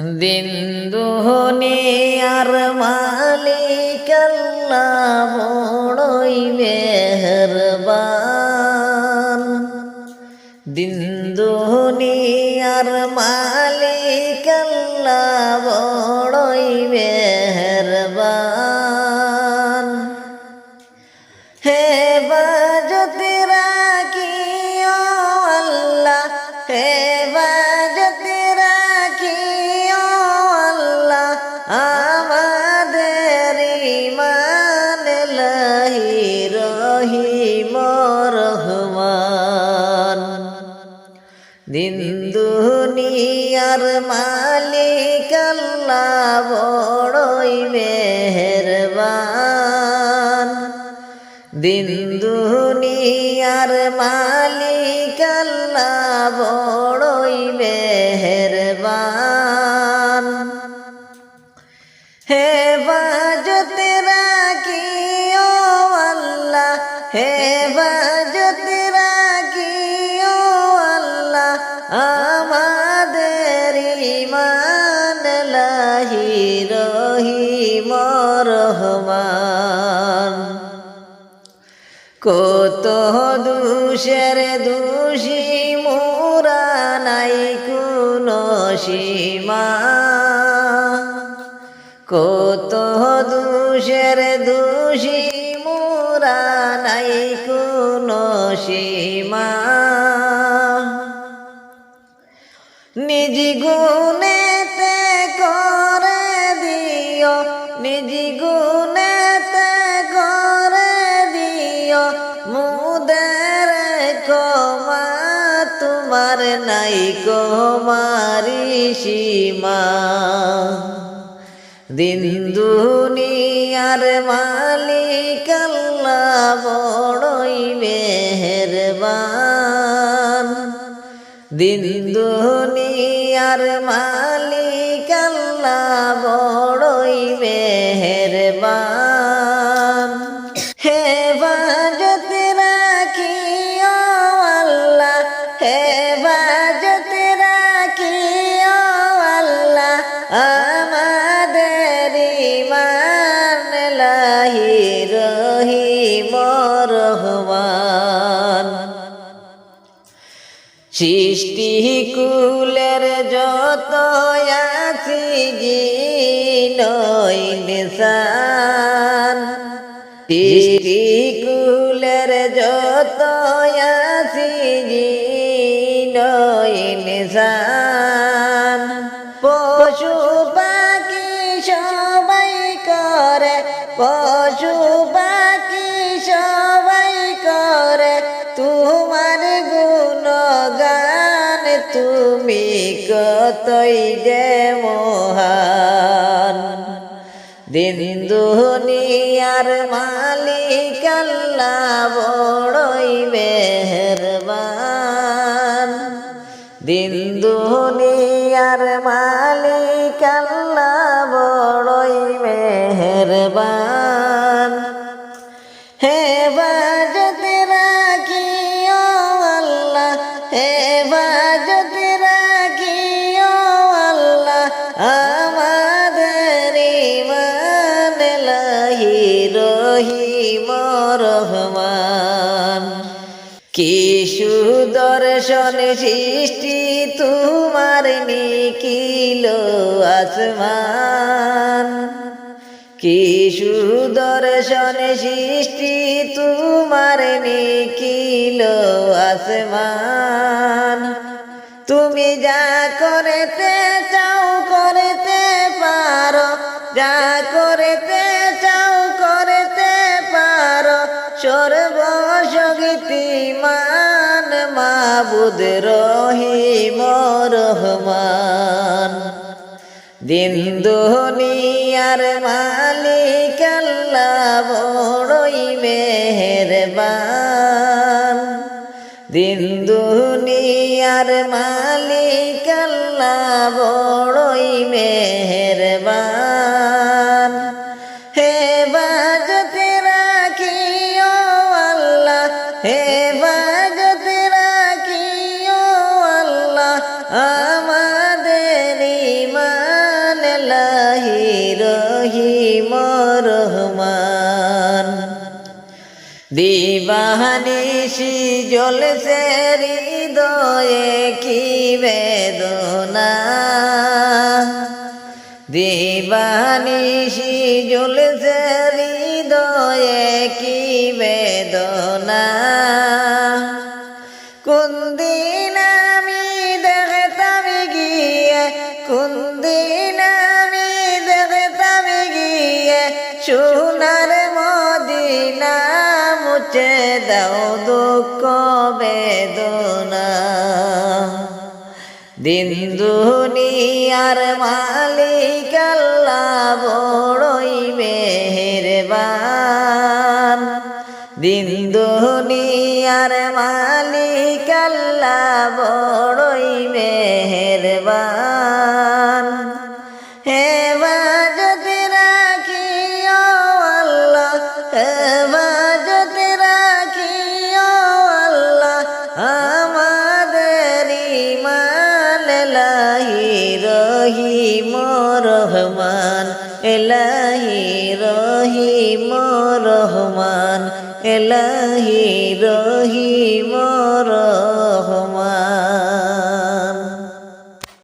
দিন দুহনিয়ার মালিক আল্লাহ বড়ই মেহরবান। দিন দুহনিয়ার মালিক আল্লাহ বড়ই দুনিয়ার মালিক আল্লাহ বড়ই মেহরবান। দিন দুনিয়ার মালিক আল্লাহ বড়ই মেহরবান রহিম রহমান। কত দুষের দোষী মোরা নাই কোনো সীমা। কত দুষের দোষী মোরা নাই কোনো সীমা। নিজ গুণেতে নাই কমারি সীমা। দিন দুনিয়ার মালিক আল্লাহ বড়ই মেহরবান। দিন দুনিয়ার মালিক আল্লাহ বড়ই সৃষ্টি কুলের যত আছি নিশান সৃষ্টি কুলের যত আছি জিনই নিশান পশু পাখি সবাই করে কতই যে মহান। দিন দুনিয়ার মালিক আল্লাহ বড়ই মেহরবান। দিন দুনিয়ার মালিক আল্লাহ রহিম রহমান। কি সুদর্শন সৃষ্টি তোমার নিখিল আসমান। কি সুদর্শন সৃষ্টি তোমার নিখিল আসমান। তুমি যা করতে চাও, করতে পারো, যা করতে মাবুদ রহিম রহমান। দিন দুনিয়ার মালিক আল্লাহ বড়ই মেহরবান। দিন দুনিয়ার মালিক আল্লাহ বড়ই মেহরবান। হে বাজতে রাখিও আল্লাহ, হে রহমান। দিবাহানিসি জলসে হৃদয়ে কি বেদনা। দিবানিসি জলসে হৃদয়ে কি বেদনা। কোন দিন আমি দেখতাম গিয়ে কোন দিন দাও দুঃখ বেদনা। দিন দুনিয়ার মালিক আল্লাহ বড়ই মেহেরবান। দিন দুনিয়ার মালিক আল্লাহ বড়ই মেহেরবান। রহমান এলাহি রহিম রহমান এলাহি রহিম রহমান।